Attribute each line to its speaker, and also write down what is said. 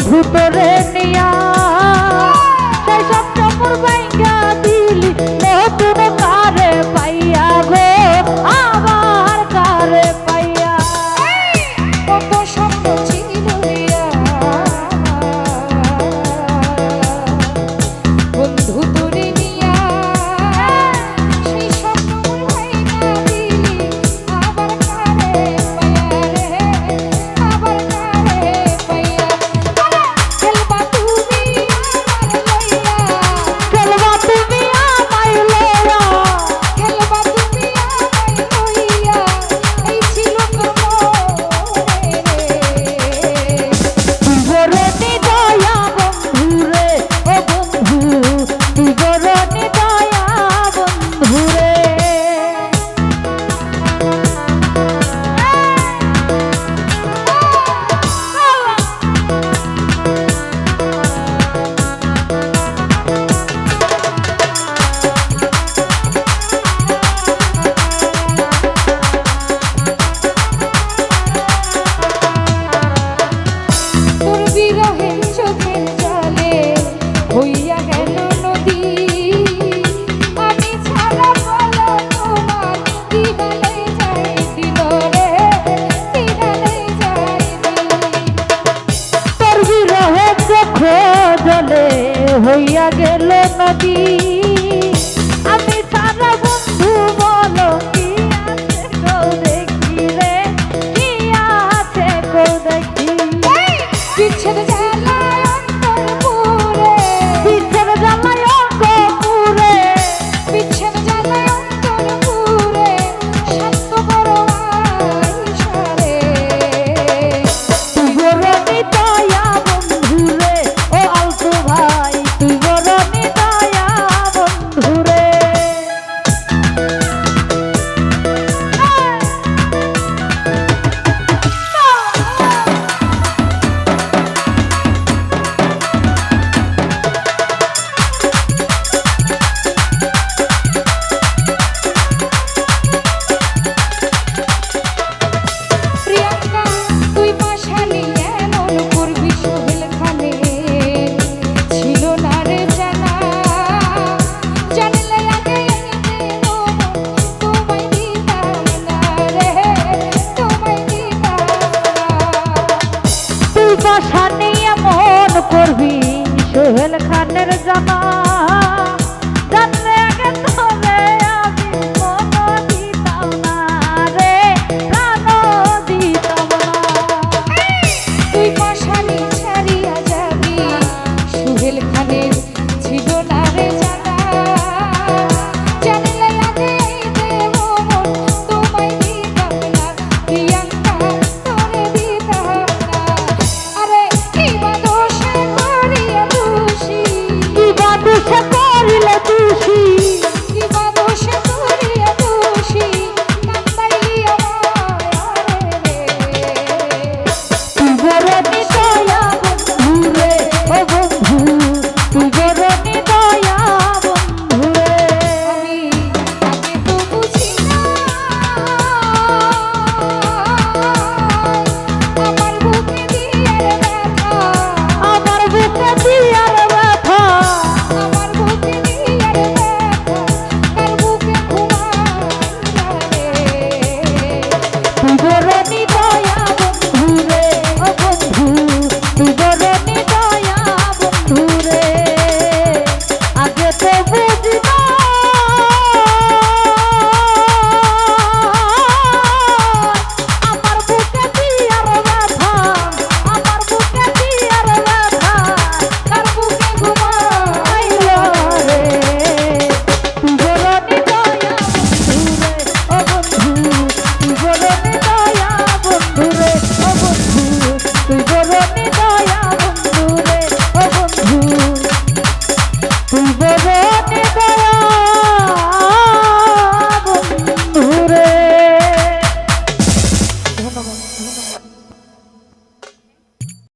Speaker 1: বন্ধু তোরে নিয়া। তাই সব চপর বাইঙ্গা দিলি
Speaker 2: নদী। আমি
Speaker 1: সারা বন্ধু বলো কি আছে কৌ দেখি রে? কি আছে কৌ দেখি?
Speaker 2: বিচ্ছেদ
Speaker 1: যায় জেলখানের জামা